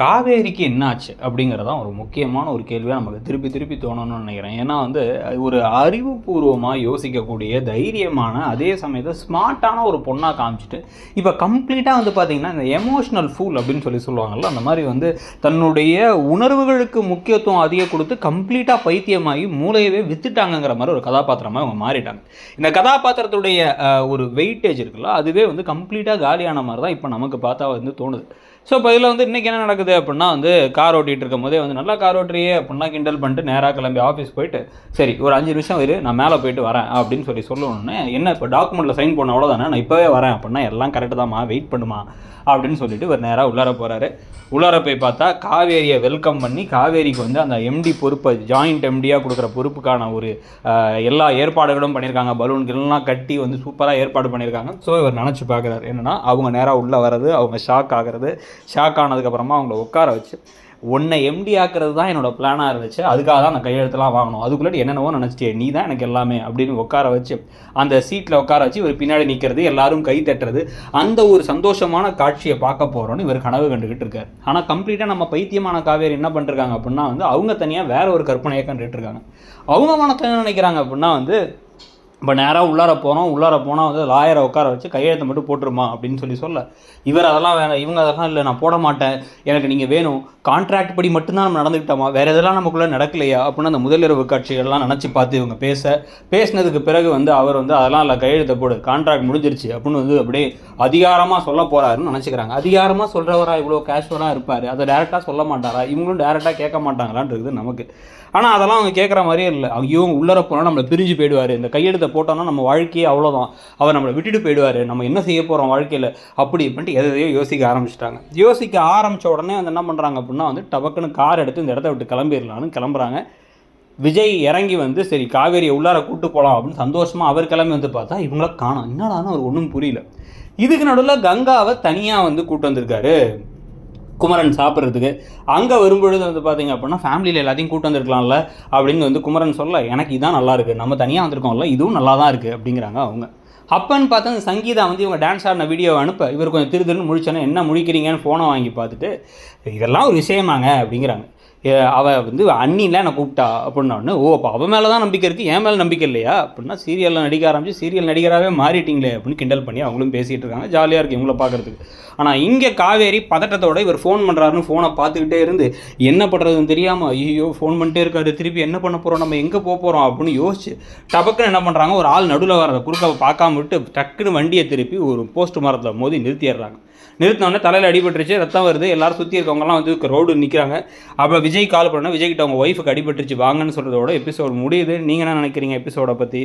காவேரிக்கு என்னாச்சு அப்படிங்கிறதான் ஒரு முக்கியமான ஒரு கேள்வியாக நமக்கு திருப்பி திருப்பி தோணணும்னு நினைக்கிறேன். ஏன்னா வந்து ஒரு அறிவுபூர்வமாக யோசிக்கக்கூடிய தைரியமான அதே சமயத்தில் ஸ்மார்ட்டான ஒரு பொண்ணாக காமிச்சிட்டு இப்போ கம்ப்ளீட்டாக வந்து பார்த்திங்கன்னா இந்த எமோஷ்னல் ஃபூல் அப்படின்னு சொல்லி சொல்லுவாங்கல்ல அந்த மாதிரி வந்து தன்னுடைய உணர்வுகளுக்கு முக்கியத்துவம் அதிகம் கொடுத்து கம்ப்ளீட்டாக பைத்தியமாகி மூளையவே வித்துட்டாங்கங்கிற மாதிரி ஒரு கதாபாத்திரமாக அவங்க மாறிட்டாங்க. இந்த கதாபாத்திரத்துடைய ஒரு வெயிட்டேஜ் இருக்குல்ல அதுவே வந்து கம்ப்ளீட்டாக காலியான மாதிரி தான் இப்போ நமக்கு பார்த்தா வந்து தோணுது. ஸோ இப்போ இதில் வந்து இன்றைக்கி என்ன நடக்குது அப்படின்னா வந்து கார் ஓட்டிகிட்டு இருக்கும் போதே வந்து நல்லா கார் ஓட்டுறியே அப்படின்னா கிண்டல் பண்ணிட்டு நேராக கிளம்பி ஆஃபீஸ் போயிட்டு சரி ஒரு அஞ்சு நிமிஷம் இரு நான் மேலே போயிட்டு வரேன் அப்படின்னு சொல்லி சொல்லணுன்னு என்ன இப்போ டாக்குமெண்ட்டில் சைன் பண்ண அவ்வளோதானே நான் இப்போவே வரேன் அப்படின்னா எல்லாம் கரெக்டு தான்மா வெயிட் பண்ணுமா அப்படின்னு சொல்லிட்டு ஒரு நேராக உள்ளார போகிறாரு உள்ளார போய் பார்த்தா காவேரியை வெல்கம் பண்ணி காவேரிக்கு வந்து அந்த எம்டி பொறுப்பை ஜாயிண்ட் எம்டியாக கொடுக்குற பொறுப்புக்கான ஒரு எல்லா ஏற்பாடுகளும் பண்ணியிருக்காங்க. பலூன்கள்லாம் கட்டி வந்து சூப்பராக ஏற்பாடு பண்ணியிருக்காங்க. ஸோ இவர் நினச்சி பார்க்குறாரு. என்னன்னா அவங்க நேராக உள்ளே வர்றது அவங்க ஷாக் ஆகிறது ஷாக் ஆனதுக்கப்புறமா அவங்கள உட்கார வச்சு உன்னை எம்டி ஆக்குறது தான் என்னோட பிளானாக இருந்துச்சு. அதுக்காக தான் அந்த கையெழுத்துலாம் வாங்கணும் அதுக்குள்ளே என்னென்னவோ நினச்சிட்டே நீ தான் எனக்கு எல்லாமே அப்படின்னு உட்கார வச்சு அந்த சீட்டில் உட்கார வச்சு இவர் பின்னாடி நிற்கிறது எல்லாரும் கை தட்டுறது அந்த ஒரு சந்தோஷமான காட்சியை பார்க்க போகிறோன்னு இவர் கனவு கண்டுகிட்டு இருக்காரு. ஆனால் கம்ப்ளீட்டாக நம்ம பைத்தியமான காவேரி என்ன பண்ணிருக்காங்க அப்படின்னா வந்து அவங்க தனியாக வேற ஒரு கற்பனையை கண்டுகிட்டு இருக்காங்க. அவங்க மனத்தில் என்ன நினைக்கிறாங்க அப்படின்னா வந்து இப்போ நேராக உள்ளார போகிறோம் உள்ளார போனால் வந்து லாயரை உட்கார வச்சு கையெழுத்தை மட்டும் போட்டுருமா அப்படின்னு சொல்லி சொல்ல இவர் அதெல்லாம் வேணாம் இவங்க அதெல்லாம் இல்லை நான் போட மாட்டேன் எனக்கு நீங்கள் வேணும் கான்ட்ராக்ட் படி மட்டும்தான் நம்ம நடந்துக்கிட்டோமா வேறு எதெல்லாம் நமக்குள்ளே நடக்கலையா அப்படின்னு அந்த முதலிரவு காட்சிகள்லாம் நினச்சி பார்த்து இவங்க பேச பேசினதுக்கு பிறகு வந்து அவர் வந்து அதெல்லாம் இல்லை கையெழுத்தை போடு கான்ட்ராக்ட் முடிஞ்சிருச்சு அப்படின்னு வந்து அப்படியே அதிகாரமாக சொல்ல போகிறாருன்னு நினச்சிக்கிறாங்க. அதிகாரமாக சொல்கிறவரா இவ்வளோ கேஷுவலாக இருப்பார் அதை டேரெக்டாக சொல்ல மாட்டாரா? இவங்களும் டேரெக்டாக கேட்க மாட்டாங்களான்றது நமக்கு. ஆனால் அதெல்லாம் அவங்க கேட்குற மாதிரியே இல்லை. அவங்க இவங்க உள்ளர போனால் நம்மளை பிரிஞ்சு போயிடுவார். இந்த கையெழுத்தை போட்டோம்னா நம்ம வாழ்க்கையே அவ்வளோதான் அவர் நம்மளை விட்டுட்டு போயிடுவார். நம்ம என்ன செய்ய போகிறோம் வாழ்க்கையில்? அப்படி இப்படின்ட்டு எதையோ யோசிக்க ஆரம்பிச்சிட்டாங்க. யோசிக்க ஆரம்பித்த உடனே வந்து என்ன பண்ணுறாங்க அப்படின்னா வந்து டபக்குன்னு கார் எடுத்து இந்த இடத்த விட்டு கிளம்பிடலான்னு கிளம்புறாங்க. விஜய் இறங்கி வந்து சரி காவேரியை உள்ளார கூட்டு போகலாம் அப்படின்னு சந்தோஷமாக அவர் கிளம்பி வந்து பார்த்தா இவங்கள காணோம். என்னடான்னு அவர் ஒன்றும் புரியல. இதுக்கு நடுவில் கங்காவை தனியாக வந்து கூட்டு வந்திருக்காரு. குமரன் சாப்பிட்றதுக்கு. அங்கே வரும்பொழுது வந்து பார்த்தீங்க அப்படின்னா ஃபேமிலியில் எல்லாத்தையும் கூட்டு வந்திருக்கலாம்ல அப்படின்னு வந்து குமரன் சொல்ல எனக்கு இதான் நல்லா இருக்குது நம்ம தனியாக வந்திருக்கோம்ல இதுவும் நல்லா தான் இருக்குது அப்படிங்கிறாங்க அவங்க. அப்பன்னு பார்த்தா அந்த சங்கீதா வந்து இவங்க டான்ஸ் ஆடின வீடியோ அனுப்ப இவர் கொஞ்சம் திரு திருன்னு முடிச்சோன்னே என்ன முடிக்கிறீங்கன்னு ஃபோனை வாங்கி பார்த்துட்டு இதெல்லாம் ஒரு விஷயமாங்க அப்படிங்கிறாங்க. அவள் வந்து அண்ணில என்னை கூப்பிட்டா அப்படின்னோடனே ஓ அப்போ அவன் மேலே தான் நம்பிக்கை இருக்குது என் மேலே நம்பிக்கை இல்லையா? அப்படின்னா சீரியலில் நடிக்க ஆரம்பிச்சு சீரியல் நடிகராகவே மாறிட்டீங்களே அப்படின்னு கிண்டல் பண்ணி அவங்களும் பேசிகிட்டு இருக்காங்க. ஜாலியாக இருக்குது இவங்கள பார்க்குறதுக்கு ஆனால் இங்கே காவேரி பதட்டத்தோட இவர் ஃபோன் பண்ணுறாருன்னு ஃபோனை பார்த்துக்கிட்டே இருந்து என்ன பண்ணுறதுன்னு தெரியாமல் ஐயோ ஃபோன் பண்ணிட்டே இருக்காரு திருப்பி என்ன பண்ண போகிறோம் நம்ம எங்கே போக போகிறோம் அப்படின்னு யோசிச்சு டபக்குன்னு என்ன பண்ணுறாங்க ஒரு ஆள் நடுவில் வர குறுக்க பார்க்காம விட்டு டக்குன்னு வண்டியை திருப்பி ஒரு போஸ்ட் மரத்தில் மோதி நிறுத்திடுறாங்க. நிறுத்தினோடனே தலையில் அடிபட்டுருச்சு ரத்தம் வருது எல்லாரும் சுற்றி இருக்கவங்கலாம் வந்து ரோடு நிற்கிறாங்க அப்போ விஜய் கால் பண்ணால் விஜய் கிட்ட அவங்க ஒய்ஃபுக்கு அடிபட்டுருச்சு வாங்கன்னு சொல்கிறதோட எபிசோட் முடியுது. நீங்கள் என்ன நினைக்கிறீங்க எபிசோடை பற்றி